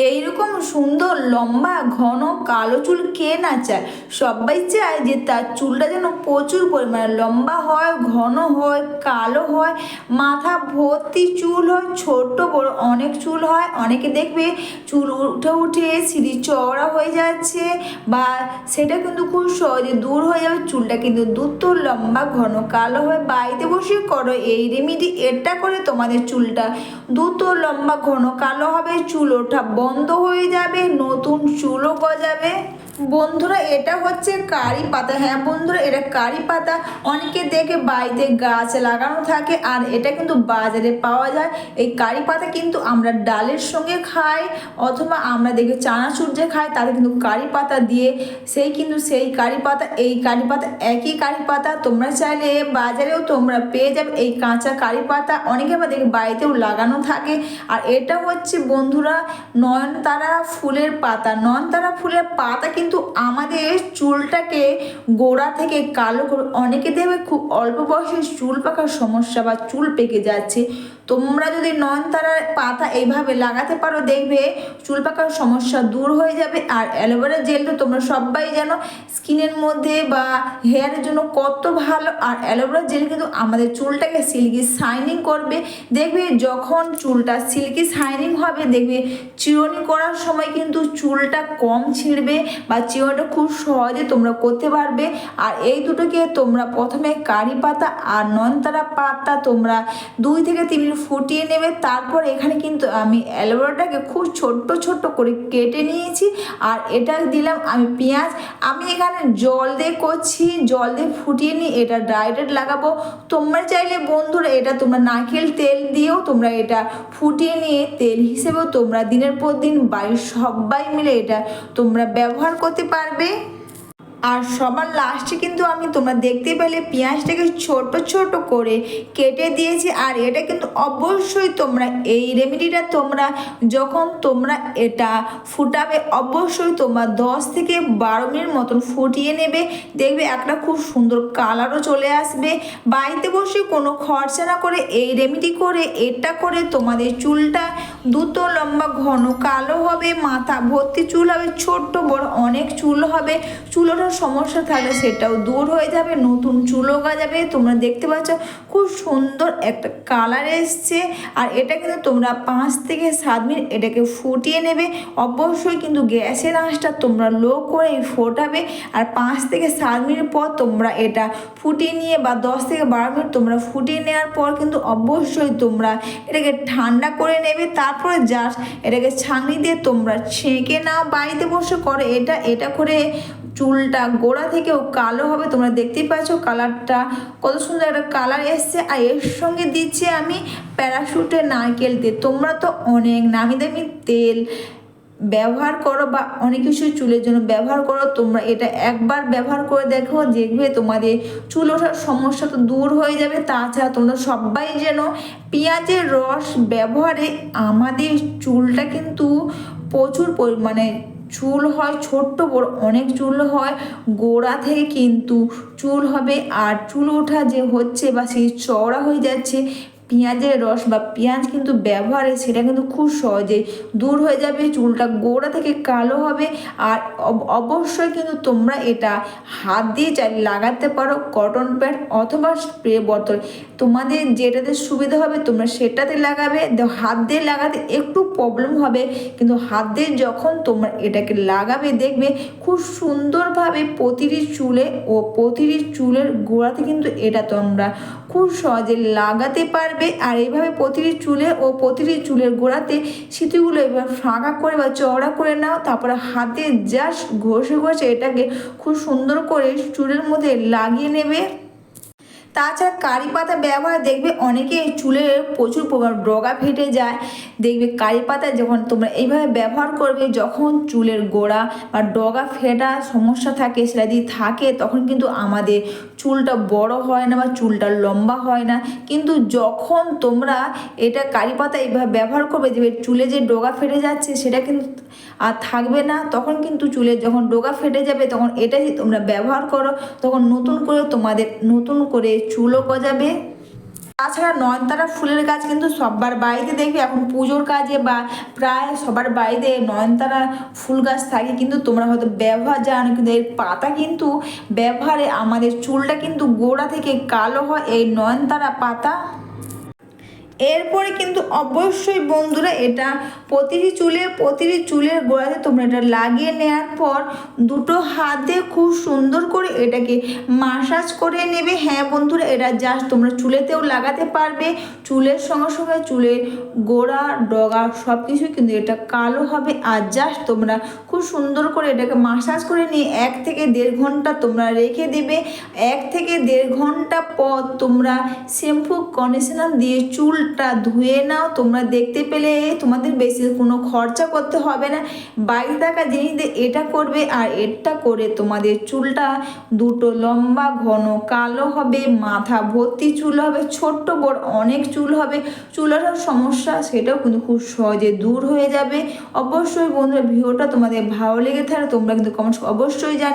এইরকম সুন্দর, লম্বা, ঘন, কালো চুল কে না চায়? সবাই চায় যে তার চুলটা যেন প্রচুর পরিমাণে লম্বা হয়, ঘন হয়, কালো হয়। মাথা ভর্তি চুল হয়, ছোট, বড় অনেক চুল হয়। অনেকে দেখবে চুল উঠে উঠে সিঁড়ি চওড়া হয়ে যাচ্ছে বা সেটা কিন্তু খুব সহজে দূর হয়ে যাবে। চুলটা কিন্তু দ্রুত লম্বা, ঘন, কালো হয়ে। বাড়িতে বসে করো এই রেমিডি। এটা করে তোমাদের চুলটা দ্রুত লম্বা, ঘন, কালো হবে। চুল ওঠা বন্ধ হয়ে যাবে নতুন চুলও গজাবে। বন্ধুরা, এটা হচ্ছে কারি পাতা। হ্যাঁ বন্ধুরা, এটা কারি পাতা। অনেকে দেখে বাড়িতে গাছ লাগানো থাকে আর এটা কিন্তু বাজারে পাওয়া যায়। এই কারি পাতা কিন্তু আমরা ডালের সঙ্গে খাই অথবা আমরা দেখে চানাচুর যে খাই, তাতে কিন্তু কারি পাতা দিয়ে সেই কিন্তু সেই কারি পাতা, এই কারি পাতা একই কারি পাতা। তোমরা চাইলে বাজারেও তোমরা পেয়ে যাবে এই কাঁচা কারি পাতা। অনেকে আবার দেখে বাড়িতেও লাগানো থাকে। আর এটা হচ্ছে বন্ধুরা নয়নতারা ফুলের পাতা। নয়নতারা ফুলের পাতা কিন্তু আমাদের চুলটাকে গোড়া থেকে কালো করে অনেকে দেখবে খুব অল্প বয়সে চুল পাকার সমস্যা বা চুল পেকে যাচ্ছে। তোমরা যদি নয়নতারার পাতা এইভাবে লাগাতে পারো, দেখবে চুল পাকার সমস্যা দূর হয়ে যাবে। আর অ্যালোভেরা জেল তো তোমরা সবাই জানো, স্কিনের মধ্যে বা হেয়ারের জন্য কত ভালো। আর অ্যালোভেরা জেল কিন্তু আমাদের চুলটাকে সিল্কি শাইনিং করবে। দেখবে যখন চুলটা সিল্কি শাইনিং হবে, দেখবে চিরুনি করার সময় কিন্তু চুলটা কম ছিঁড়বে বা চিরুনিটা খুব সহজে তোমরা করতে পারবে। আর এই দুটোকে তোমরা প্রথমে কারি পাতা আর নয়নতারা পাতা তোমরা দুই থেকে তিন মিনিট ফুটিয়ে নেবে। তারপর এখানে কিন্তু আমি অ্যালোভেরাটাকে খুব ছোট্ট ছোট্ট করে কেটে নিয়েছি। আর এটা দিলাম আমি পেঁয়াজ। আমি এখানে জল দিয়ে করছি, জল দিয়ে ফুটিয়ে নিয়ে এটা ডাইরেক্ট লাগাবো। তোমরা চাইলে বন্ধুরা এটা তোমরা নারকেল তেল দিয়েও তোমরা এটা ফুটিয়ে নিয়ে তেল হিসেবেও তোমরা দিনের পর দিন বাড়ির সবাই মিলে এটা তোমরা ব্যবহার করতে পারবে? আর সবার লাস্টে কিন্তু আমি তোমরা দেখতে পেলে পেঁয়াজটাকে ছোট ছোট করে কেটে দিয়েছি। আর এটা কিন্তু অবশ্যই তোমরা এই রেমেডিটা তোমরা যখন তোমরা এটা ফুটাবে, অবশ্যই তোমরা দশ থেকে বারো মিনিট মতন ফুটিয়ে নেবে। দেখবে একটা খুব সুন্দর কালারও চলে আসবে। বাড়িতে বসে কোনো খরচা না করে এই রেমেডি করে, এটা করে তোমাদের চুলটা দ্রুত লম্বা ঘন, কালো হবে মাথা, ভর্তি চুল হবে ছোট্ট বড়, অনেক চুল হবে। চুল সমস্যা থাকলে সেটাও দূর হয়ে যাবে, নতুন চুলও যাবে তোমরা দেখতে পাচ্ছ খুব সুন্দর একটা কালার এসছে। আর এটা কিন্তু তোমরা পাঁচ থেকে সাত মিনিট এটাকে ফুটিয়ে নেবে। অবশ্যই কিন্তু গ্যাসের আঁচটা তোমরা লো করে ফোটাবে। আর পাঁচ থেকে সাত মিনিট পর তোমরা এটা ফুটিয়ে নিয়ে বা দশ থেকে বারো মিনিট তোমরা ফুটিয়ে নেওয়ার পর কিন্তু অবশ্যই তোমরা এটাকে ঠান্ডা করে নেবে। তারপরে জাস্ট এটাকে ছাঁকনি দিয়ে তোমরা ছেঁকে নাও। বাড়িতে বসে করো। এটা এটা করে চুলটা গোড়া থেকেও কালো হবে। তোমরা দেখতেই পাচ্ছ কালারটা কত সুন্দর একটা কালার এসছে। আর এর সঙ্গে দিচ্ছি আমি প্যারাশুটের নারকেল তেল। তোমরা তো অনেক নামি দামি তেল ব্যবহার করো বা অনেক কিছু চুলের জন্য ব্যবহার করো, তোমরা এটা একবার ব্যবহার করে দেখো, দেখবে তোমাদের চুল ওঠার সমস্যা তো দূর হয়ে যাবে। তাছাড়া তোমরা সবাই যেন পেঁয়াজের রস ব্যবহারে আমাদের চুলটা কিন্তু প্রচুর পরিমাণে চুল হয়, ছোট্ট বড়, অনেক চুল হয়, গোড়া থেকে কিন্তু চুল হবে। আর চুল ওঠা যে হচ্ছে বা সেই চওড়া হয়ে যাচ্ছে পেঁয়াজের রস বা পেঁয়াজ কিন্তু ব্যবহারে সেটা কিন্তু খুব সহজেই দূর হয়ে যাবে, চুলটা গোড়া থেকে কালো হবে আর অব- অবশ্যই কিন্তু তোমরা এটা হাত দিয়ে চাই লাগাতে পারো কটন প্যাড অথবা স্প্রে বোতল তোমাদের যেটাতে সুবিধা হবে তোমরা সেটাতে লাগাবে হাত দিয়ে লাগাতে একটু প্রবলেম হবে কিন্তু হাত দিয়ে যখন তোমরা এটাকে লাগাবে দেখবে খুব সুন্দরভাবে প্রতিটি চুলে ও প্রতিটি চুলের গোড়াতে কিন্তু এটা তোমরা খুব সহজে লাগাতে পারবে। আর এইভাবে প্রতিটি চুলে ও প্রতিটি চুলের গোড়াতে সিঁথিগুলো এবার ফাঁকা করে বা চওড়া করে নাও। তারপরে হাতে জাস্ট ঘষে ঘষে এটাকে খুব সুন্দর করে চুলের মধ্যে লাগিয়ে নেবে। তাছাড়া কারি পাতা ব্যবহার দেখবে অনেকে চুলে প্রচুর ডগা ফেটে যায়। দেখবে কারি পাতা যখন তোমরা এইভাবে ব্যবহার করবে, যখন চুলের গোড়া বা ডগা ফেটা সমস্যা থাকে, সেটা যদি থাকে, তখন কিন্তু আমাদের চুলটা বড় হয় না বা চুলটা লম্বা হয় না। কিন্তু যখন তোমরা এটা কারি পাতা এইভাবে ব্যবহার করবে, দেখবে চুলে যে ডগা ফেটে যাচ্ছে, সেটা কিন্তু আর থাকবে না। তখন কিন্তু চুলে যখন ডগা ফেটে যাবে, তখন এটা যদি তোমরা ব্যবহার করো। তখন নতুন করে তোমাদের, নতুন করে চুলও গজাবে। তাছাড়া নয়নতারা ফুলের গাছ কিন্তু সবার বাড়িতে দেখবে। এখন পুজোর কাজে বা প্রায় সবার বাড়িতে নয়নতারা ফুল গাছ থাকে, কিন্তু তোমরা হয়তো ব্যবহার জানো, কিন্তু এর পাতা কিন্তু ব্যবহারে আমাদের চুলটা কিন্তু গোড়া থেকে কালো হয়, এই নয়নতারা পাতা। এরপরে কিন্তু অবশ্যই বন্ধুরা এটা প্রতিটি চুলে প্রতিটি চুলের গোড়াতে তোমরা এটা লাগিয়ে নেওয়ার পর দুটো হাতে খুব সুন্দর করে এটাকে মাসাজ করে নেবে। হ্যাঁ বন্ধুরা, এটা জাস্ট তোমরা চুলেতেও লাগাতে পারবে। চুলের সঙ্গে সঙ্গে চুলের গোড়া, ডগা সব কিছুই কিন্তু এটা কালো হবে। আর জাস্ট তোমরা খুব সুন্দর করে এটাকে মাসাজ করে নিয়ে এক থেকে দেড় ঘণ্টা তোমরা রেখে দেবে। এক থেকে দেড় ঘণ্টা পর তোমরা শ্যাম্পু কন্ডিশনার দিয়ে চুলটা ধুয়ে নাও, তোমরা দেখতে পেলে তোমাদের বেশি কোনো খরচা করতে হবে না। বাড়িতে থাকা জিনিস দিয়ে এটা করবে আর এটা করে তোমাদের চুলটা দুটো লম্বা, ঘন, কালো হবে, মাথা ভর্তি চুল হবে, ছোট্ট বড় অনেক চুল হবে। চুলের সমস্যা, সেটাও কিন্তু খুব সহজে দূর হয়ে যাবে। অবশ্যই বন্ধুরা, ভিডিওটা তোমাদের ভালো লেগে থাকে তোমরা কিন্তু কমেন্টস অবশ্যই জানি